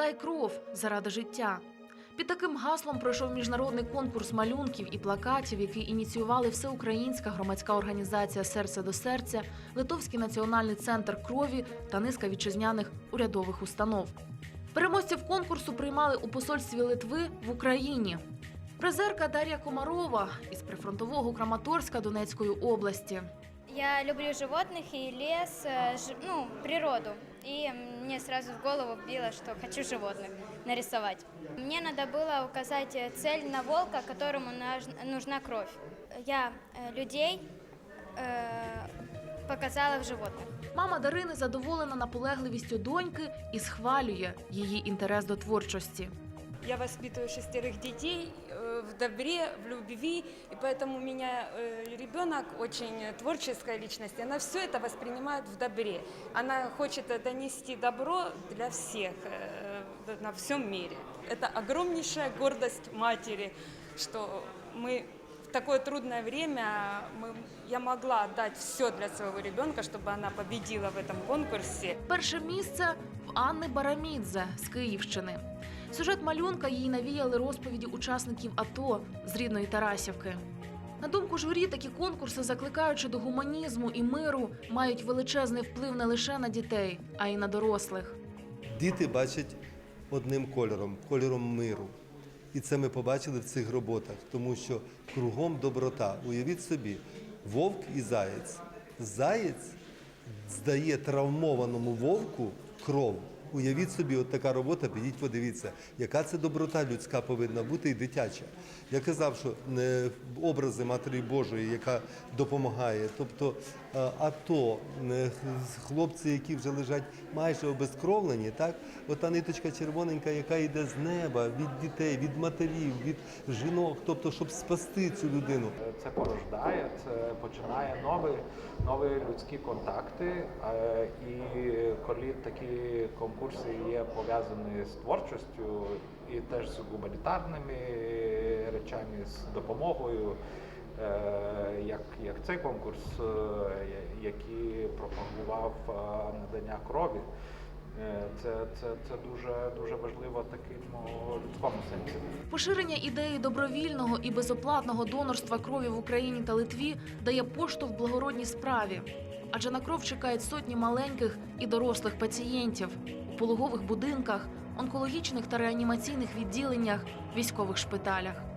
Здай кров заради життя. Під таким гаслом пройшов міжнародний конкурс малюнків і плакатів, який ініціювали всеукраїнська громадська організація Серце до серця, Литовський національний центр крові та низка вітчизняних урядових установ. Переможців конкурсу приймали у посольстві Литви в Україні. Призерка Дар'я Комарова із прифронтового Краматорська Донецької області. Я люблю животных и лес, э, ну, природу. И мне сразу в голову вбило, что хочу животных нарисовать. Мне надо было указать э, цель на волка, которому наж- нужна кровь. Я э, людей э, показала в животных. Мама Дарини задоволена наполегливістю доньки і схвалює її інтерес до творчості. Я воспитываю шестерых детей э, в добре, в любви, и поэтому у меня э, ребенок очень творческая личность, и она все это воспринимает в добре. Она хочет э, донести добро для всех э, на всем мире. Это огромнейшая гордость матери, что мы в такое трудное время мы, я могла отдать все для своего ребенка, чтобы она победила в этом конкурсе. Перше місце в Анни Барамідзе з Київщини. Сюжет малюнка їй навіяли розповіді учасників АТО з рідної Тарасівки. На думку журі, такі конкурси, закликаючи до гуманізму і миру, мають величезний вплив не лише на дітей, а й на дорослих. Діти бачать одним кольором кольором миру. І це ми побачили в цих роботах, тому що кругом доброта. Уявіть собі, вовк і заєць. Заєць здає травмованому вовку кров. Уявіть собі, от така робота, підіть подивіться, яка це доброта людська повинна бути і дитяча. Я казав, що не образи Матері Божої, яка допомагає. Тобто е, АТО, е, хлопці, які вже лежать майже обезкровлені, так? Ота ниточка червоненька, яка йде з неба, від дітей, від матерів, від жінок, тобто, щоб спасти цю людину. Це порождає, це починає нові, нові людські контакти. Е, І коли такі конкурси є пов'язані з творчістю і теж з гуманітарними речами, з допомогою, е, як, як цей конкурс, е, який пропагував е, надання крові. Це, це, це дуже, дуже важливо в такому людському сенсі. Поширення ідеї добровільного і безоплатного донорства крові в Україні та Литві дає поштовх благородній справі. Адже на кров чекають сотні маленьких і дорослих пацієнтів у пологових будинках, онкологічних та реанімаційних відділеннях, військових шпиталях.